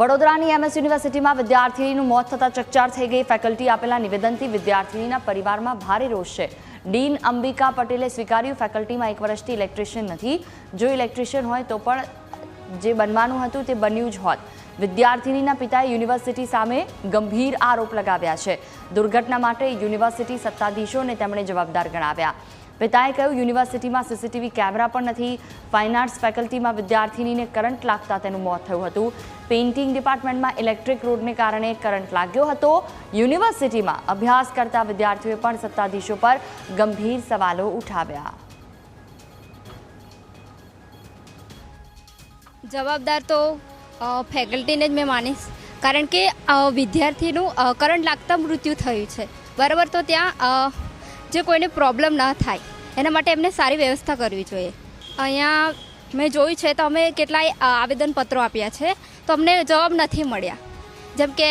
વડોદરાની એમએસ યુનિવર્સિટીમાં વિદ્યાર્થીનીનું મોત થતાં ચકચાર થઈ ગઈ. ફેકલ્ટી આપેલા નિવેદનથી વિદ્યાર્થીનીના પરિવારમાં ભારે રોષ છે. ડીન અંબિકા પટેલે સ્વીકાર્યું, ફેકલ્ટીમાં એક વર્ષથી ઇલેક્ટ્રિશિયન નથી. જો ઇલેક્ટ્રિશિયન હોય તો પણ જે બનવાનું હતું તે બન્યું જ હોત. વિદ્યાર્થીનીના પિતાએ યુનિવર્સિટી સામે ગંભીર આરોપ લગાવ્યા છે. દુર્ઘટના માટે યુનિવર્સિટી સત્તાધીશોને તેમણે જવાબદાર ગણાવ્યા. પિતાએ કહ્યું, યુનિવર્સિટીમાં સીસીટીવી કેમેરા પણ નથી. ફાઇન આર્ટ્સ ફેકલ્ટીમાં વિદ્યાર્થીનીને કરંટ લાગતા તેનું મોત થયું હતું. પેઇન્ટિંગ ડિપાર્ટમેન્ટમાં ઇલેક્ટ્રિક રોડને કારણે કરંટ લાગ્યો હતો. યુનિવર્સિટીમાં અભ્યાસ કરતા વિદ્યાર્થીઓએ પણ સત્તાધીશો પર ગંભીર સવાલો ઉઠાવ્યા. જવાબદાર તો ફેકલ્ટીને જ મેં માનીશ. કારણ કે વિદ્યાર્થીનું કરંટ લાગતા મૃત્યુ થયું છે. બરાબર, તો ત્યાં જે કોઈને પ્રોબ્લેમ ન થાય. એના માટે એમને સારી વ્યવસ્થા કરવી જોઈએ. અહીંયા મેં જોયું છે તો અમે કેટલાય આવેદનપત્રો આપ્યા છે તો અમને જવાબ નથી મળ્યા. જેમ કે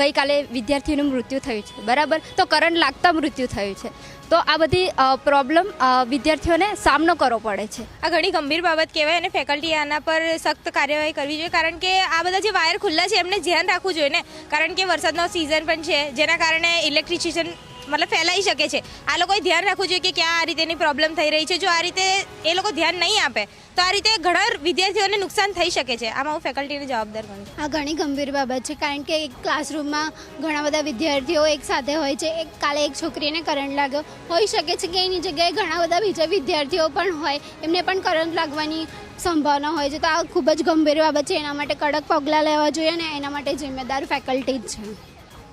ગઈકાલે વિદ્યાર્થીનું મૃત્યુ થયું છે, બરાબર? તો કરંટ લાગતા મૃત્યુ થયું છે. તો આ બધી પ્રોબ્લેમ વિદ્યાર્થીઓને સામનો કરવો પડે છે. આ ઘણી ગંભીર બાબત કહેવાય અને ફેકલ્ટી આના પર સખ્ત કાર્યવાહી કરવી જોઈએ. કારણ કે આ બધા જે વાયર ખુલ્લા છે, એમને ધ્યાન રાખવું જોઈએ ને. કારણ કે વરસાદનો સિઝન પણ છે, જેના કારણે ઇલેક્ટ્રિસિશન મતલબ ફેલાઈ શકે છે. આ લોકોએ ધ્યાન રાખવું જોઈએ કે ક્યાં આ રીતેની પ્રોબ્લેમ થઈ રહી છે. જો આ રીતે એ લોકો ધ્યાન નહીં આપે તો આ રીતે ઘણા વિદ્યાર્થીઓને નુકસાન થઈ શકે છે. આમાં હું ફેકલ્ટીને જવાબદાર ગણું આ ઘણી ગંભીર બાબત છે કારણ કે એક ક્લાસરૂમમાં ઘણા બધા વિદ્યાર્થીઓ એક સાથે હોય છે. એક કાલે એક છોકરીને કરંટ લાગ્યો. હોઈ શકે છે કે એની જગ્યાએ ઘણા બધા બીજા વિદ્યાર્થીઓ પણ હોય. એમને પણ કરંટ લાગવાની સંભાવના હોય છે. તો આ ખૂબ જ ગંભીર બાબત છે. એના માટે કડક પગલાં લેવા જોઈએ અને એના માટે જિમ્મેદાર ફેકલ્ટી જ છે.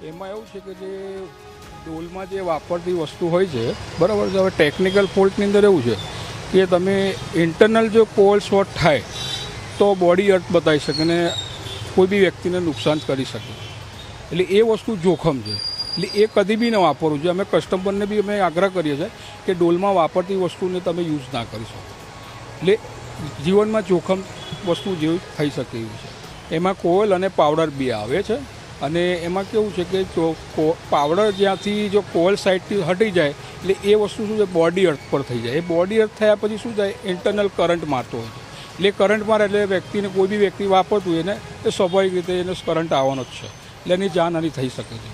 એમાં એવું છે કે જે ડોલમાં જે વાપરતી વસ્તુ હોય છે, બરાબર છે, હવે ટેકનિકલ ફોલ્ટની અંદર એવું છે કે તમે ઇન્ટરનલ જો કોલ શોર્ટ થાય, તો બોડી અર્થ બતાવી શકે ને કોઈ બી વ્યક્તિને નુકસાન કરી શકે. એટલે એ વસ્તુ જોખમ છે. એટલે એ કદી બી ન વાપરવું જોઈએ અમે કસ્ટમરને બી અમે આગ્રહ કરીએ છીએ કે ડોલમાં વાપરતી વસ્તુને તમે યુઝ ના કરી શકો. એટલે જીવનમાં જોખમ વસ્તુ જેવું થઈ શકે એવું છે. એમાં કોયલ અને પાવડર બી આવે છે. અને એમાં કેવું છે કે જો પાવડર જ્યાંથી જો કોલ સાઇડથી હટી જાય, એટલે એ વસ્તુ શું છે બોડી અર્થ પર થઈ જાય. એ બોડી અર્થ થયા પછી શું થાય ઇન્ટરનલ કરંટ મારતો હોય છે. એટલે કરંટ મારે એટલે વ્યક્તિને કોઈ બી વ્યક્તિ વાપરતું એને, એ સ્વાભાવિક રીતે એને કરંટ આવવાનો જ છે. એટલે એની જાનહાની થઈ શકે છે.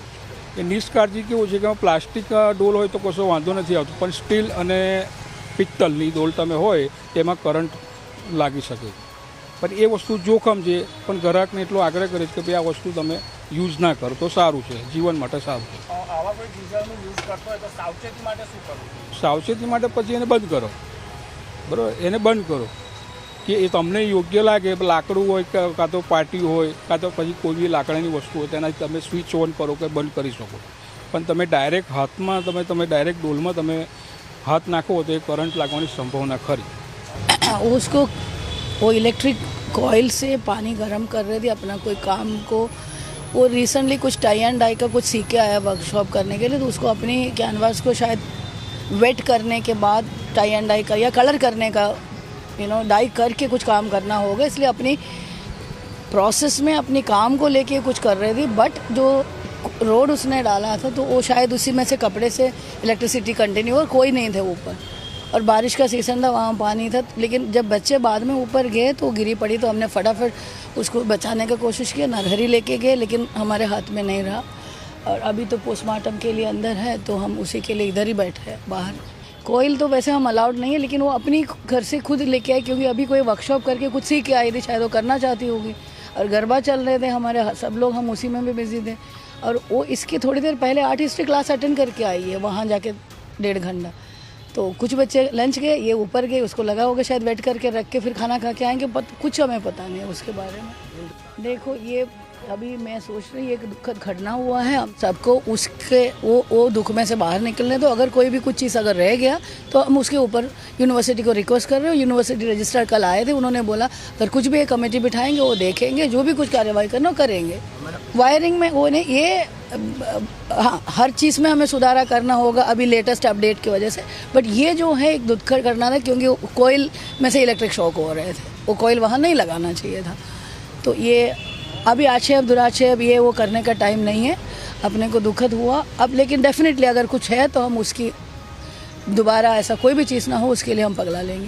એ નિષ્કાળજી કેવું છે કે પ્લાસ્ટિક ડોલ હોય તો કશો વાંધો નથી આવતો, પણ સ્ટીલ અને પિત્તલની ડોલ તમે હોય, તેમાં કરંટ લાગી શકે પણ એ વસ્તુ જોખમ છે પણ ગ્રાહકને એટલો આગ્રહ કરે છે કે ભાઈ આ વસ્તુ તમે યુઝ ના કરો તો સારું છે જીવન માટે સારું છે આવા કોઈ ગીઝરનું યુઝ કરતો હોય તો સાવચેતી માટે શું કરવું સાવચેતી માટે પછી એને બંધ કરો બરાબર એને બંધ કરો કે એ તમને યોગ્ય લાગે લાકડું હોય કે કાં તો પાટી હોય કાં તો પછી કોઈ બી લાકડાની વસ્તુ હોય તેનાથી તમે સ્વિચ ઓન કરો કે બંધ કરી શકો પણ તમે ડાયરેક્ટ હાથમાં તમે તમે ડાયરેક્ટ ડોલમાં તમે હાથ નાખો તો એ કરંટ લાગવાની સંભાવના ખરી उसको वो इलेक्ट्रिक कॉइल से पानी गर्म कर रहे थे अपना कोई काम को। वो रिसेंटली कुछ टाई एंड डाई का कुछ सीख आया वर्कशॉप करने के लिए तो उसको अपनी कैनवास को शायद वेट करने के बाद टाई एंड डाई का या कलर करने का यू नो डाई करके कुछ काम करना होगा। इसलिए अपनी प्रोसेस में अपनी काम को लेके कुछ कर रही थी बट जो रोड उसने डाला था तो वो शायद उसी में से कपड़े से इलेक्ट्रिसिटी कंटिन्यू और कोई नहीं थे ऊपर। और बारिश का सीज़न था, वहाँ पानी था। लेकिन जब बच्चे बाद में ऊपर गए तो गिरी पड़ी तो हमने फटाफट उसको बचाने का कोशिश किया, नरहरी लेके गए, लेकिन हमारे हाथ में नहीं रहा। और अभी तो पोस्टमार्टम के लिए अंदर है तो हम उसी के लिए इधर ही बैठे हैं, बाहर। कोयल तो वैसे हम अलाउड नहीं है, लेकिन वो अपनी घर से खुद लेके आए, क्योंकि अभी कोई वर्कशॉप करके कुछ सीख के आई थी, शायद वो करना चाहती होगी। और गरबा चल रहे थे हमारे, सब लोग, हम उसी में भी बिज़ी थे। और वो इसके थोड़ी देर पहले आर्ट हिस्ट्री क्लास अटेंड करके आई है, वहाँ जाके डेढ़ घंटा। तो कुछ बच्चे लंच गए ये ऊपर गए उसको लगा होगा शायद वेट करके रख के फिर खाना खा के आएँगे पत, कुछ हमें पता नहीं है उसके बारे में। देखो ये अभी मैं सोच रही एक दुखद घटना हुआ है हम सबको उसके वो वो दुख में से बाहर निकलने तो अगर कोई भी कुछ चीज़ अगर रह गया तो हम उसके ऊपर यूनिवर्सिटी को रिक्वेस्ट कर रहे हो। यूनिवर्सिटी रजिस्ट्रार कल आए थे उन्होंने बोला अगर कुछ भी एक कमेटी बिठाएँगे वो देखेंगे जो भी कुछ कार्रवाई करना करेंगे। वायरिंग में वो ये हाँ हर चीज़ में हमें सुधारा करना होगा अभी लेटेस्ट अपडेट की वजह से। बट ये जो है एक दुखद करना था क्योंकि कोयल में से इलेक्ट्रिक शॉक हो रहे थे। वो कोयल वहाँ नहीं लगाना चाहिए था। तो ये अभी आक्षेप, दुराक्षेप ये वो करने का टाइम नहीं है। अपने को दुखद हुआ। अब लेकिन डेफिनेटली अगर कुछ है तो हम उसकी, दोबारा ऐसा कोई भी चीज़ ना हो, उसके लिए हम पगला लेंगे।